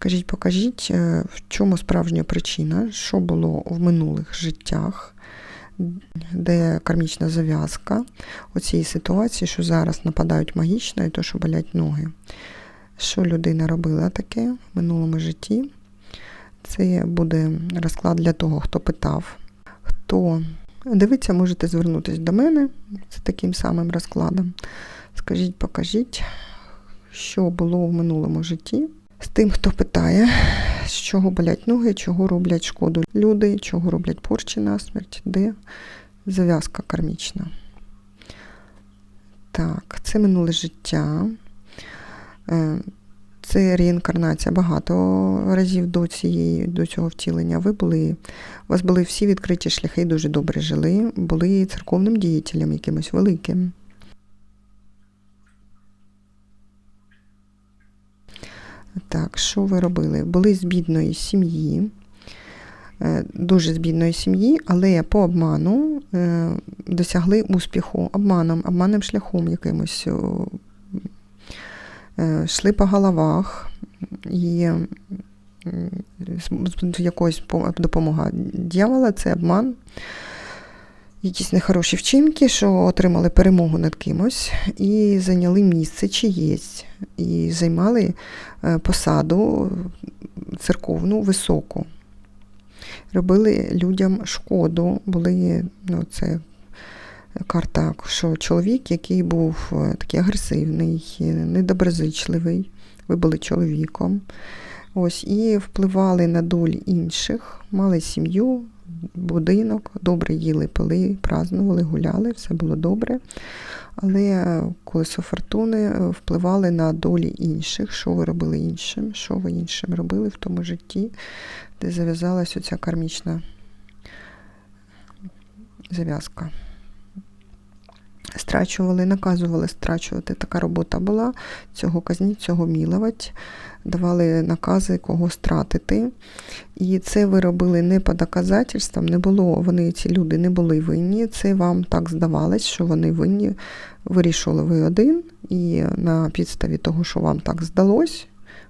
Скажіть, покажіть, е, в чому справжня причина, що було в минулих життях, де кармічна зав'язка у цій ситуації, що зараз нападають магічно і то, що болять ноги. Що людина робила таке в минулому житті? Це буде розклад для того, хто питав. Хто дивиться, можете звернутися до мене з таким самим розкладом. Скажіть, покажіть, що було в минулому житті. Тим, хто питає, з чого болять ноги, чого роблять шкоду люди, чого роблять порчі насмерть, де зав'язка кармічна. Так, це минуле життя. Е, Це реінкарнація багато разів до цієї, до цього втілення. Ви були, у вас були всі відкриті шляхи, дуже добре жили, були церковним діятелем якимось великим. Так, що ви робили? Були з бідної сім'ї, е, дуже з бідної сім'ї, але по обману е, досягли успіху обманом, обманним шляхом якимось. е, Йшли по головах і по- допомога дьявола це обман, якісь нехороші вчинки, що отримали перемогу над кимось і зайняли місце чиєсь, і займали е, посаду церковну високу. Робили людям шкоду, були, ну, це карта, що чоловік, який був е, такий агресивний, недоброзичливий, ви були чоловіком. Ось, і впливали на долі інших, мали сім'ю, будинок, добре їли, пили, празднували, гуляли, все було добре. Але колесо фортуни е, впливали на долі інших, що ви робили іншим, що ви іншим робили в тому житті, де зав'язалась оця кармічна зав'язка. Страчували, наказували страчувати. Така робота була. Цього казніть, цього міловать. Давали накази, кого стратити. І це ви робили не по доказательствам, не було, вони, ці люди не були винні. Це вам так здавалось, що вони винні. Вирішували ви один, і на підставі того, що вам так здалось,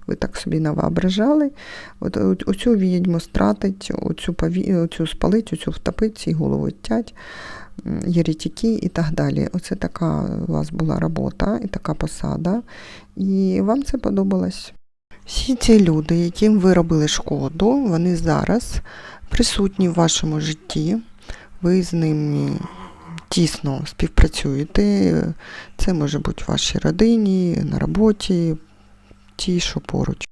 ви так собі навоображали. От оцю відьму стратить, оцю, пові... оцю спалить, оцю втопить, цій голову тять, єретики і так далі. Оце така у вас була робота і така посада. І вам це подобалось. Всі ці люди, яким ви робили шкоду, вони зараз присутні в вашому житті. Ви з ними тісно співпрацюєте. Це може бути в вашій родині, на роботі, ті, що поруч.